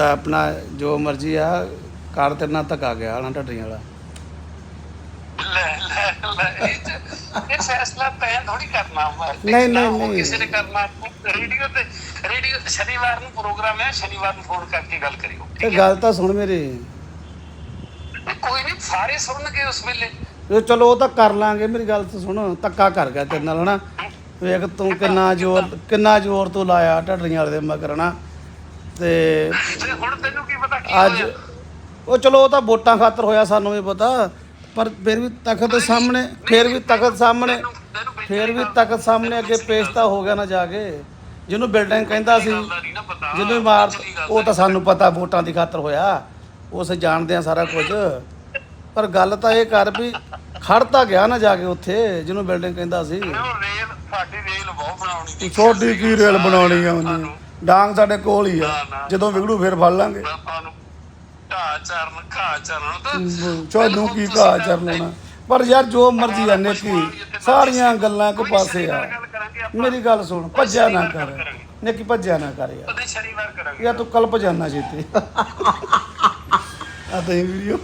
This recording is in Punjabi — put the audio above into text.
ਆਪਣਾ ਜੋ ਮਰਜ਼ੀ ਆ ਕਾਰ ਤੇਰੇ ਨਾਲ ਧੱਕਾ ਗਿਆ ਨਾ ਢੱਡਰੀਆਂ ਵਾਲਾ। ਲੈ ਲੈ ਲੈ ਇਹ 'ਚ- ਇਹ ਫੈਸਲਾ ਤੈਂ ਥੋੜੀ ਕਰਨਾ ਵਾ। ਨਹੀਂ, ਨਹੀਂ, ਹੋਰ ਨਹੀਂ। ਕਿਸੇ ਨੇ ਕਰਨਾ। ਰੇਡੀਓ ਤੇ ਰੇਡੀਓ ਸ਼ਨੀਵਾਰ ਨੂੰ ਪ੍ਰੋਗਰਾਮ ਹੈ ਸ਼ਨੀਵਾਰ ਨੂੰ ਫੋਨ ਕਰਕੇ ਗੱਲ ਕਰਿਓ ਠੀਕ ਇਹ ਹੈ? ਗੱਲ ਤਾਂ ਸੁਣ ਮੇਰੀ। ਕੋਈ ਨਹੀਂ ਸਾਰੇ ਸੁਣਨਗੇ ਉਸ ਵੇਲੇ। ਇਹ ਚਲੋ ਉਹ ਤਾਂ ਕਰ ਲਾਂਗੇ ਮੇਰੀ ਗੱਲ ਤਾਂ ਸੁਣ ਧੱਕਾ ਕਰ ਗਿਆ ਤੇਰੇ ਨਾਲ ਹਨਾ। ਵੇਖ ਤੂੰ ਕਿੰਨਾ ਜ਼ੋਰ ਕਿੰਨਾ ਜ਼ੋਰ ਤੂੰ ਲਾਇਆ ਢੱਡਰੀਆਂ ਵਾਲੇ ਦੇ ਮਗਰ ਹਨਾ। ਤੇ ਤੇ ਹੁਣ ਤੈਨੂੰ ਕੀ ਪਤਾ ਕੀ ਅੱਜ ਹੋਇਆ? ਉਹ ਚਲੋ ਉਹ ਤਾਂ ਵੋਟਾਂ ਖਾਤਰ ਹੋਇਆ ਸਾਨੂੰ ਵੀ ਪਤਾ ਪਰ ਫਿਰ ਵੀ ਤਖਤ ਦੇ ਸਾਹਮਣੇ ਫਿਰ ਵੀ ਤਖਤ ਸਾਹਮਣੇ ਫਿਰ ਵੀ ਤਖਤ ਸਾਹਮਣੇ ਅੱਗੇ ਪੇਸ਼ ਤਾਂ ਹੋ ਗਿਆ ਨਾ ਜਾ ਕੇ ਜਿਹਨੂੰ ਬਿਲਡਿੰਗ ਕਹਿੰਦਾ ਸੀ ਜਿਹਨੂੰ ਗੱਲ ਉਹ ਤਾਂ ਸਾਨੂੰ ਪਤਾ ਵੋਟਾਂ ਦੀ ਖਾਤਰ ਹੋਇਆ ਉਸ ਜਾਣਦੇ ਆ ਸਾਰਾ ਕੁਝ ਪਰ ਗੱਲ ਤਾਂ ਇਹ ਕਰ ਵੀ ਖੜ ਤਾਂ ਗਿਆ ਨਾ ਜਾ ਕੇ ਉੱਥੇ ਜਿਹਨੂੰ ਬਿਲਡਿੰਗ ਕਹਿੰਦਾ ਸੀ। ਉਹ ਰੇਲ ਸਾਡੀ ਰੇਲ ਬਹੁਤ ਬਣਾਉਣੀ ਛੋਟੀ ਕੀ ਰੇਲ ਬਣਾਉਣੀ ਆ ਉਹਨੇ? ਡਾਂਗ ਸਾਡੇ ਕੋਲ ਹੀ ਆ। ਜਦੋਂ ਵਿਗੜੂ ਫਿਰ ਫੜ ਲਾਂਗੇ। ਆਪਾਂ ਨੂੰ ਢਾ ਚਰਨ ਖਾ ਚਰਨ ਤਾਂ ਚੋਨੂੰ ਕੀ ਕਹਾ ਚਰਨਾ ਪਰ ਯਾਰ ਜੋ ਮਰਜ਼ੀ ਆ ਨੇਕੀ ਸਾਰੀਆਂ ਗੱਲਾਂ ਕੋ ਪਾਸੇ ਆ। ਮੇਰੀ ਗੱਲ ਸੁਣ ਭੱਜਿਆ ਨਾ ਕਰ। ਨੇਕੀ ਭੱਜਿਆ ਨਾ ਕਰ ਯਾਰ। ਉਹਦੇ ਸ਼ਨੀਵਾਰ ਕਰਾਂਗੇ। ਯਾਰ ਤੂੰ ਕਲਪ ਜਾਣਾ ਛੇਤੀ ਆ ਤਾਂ ਵੀਡੀਓ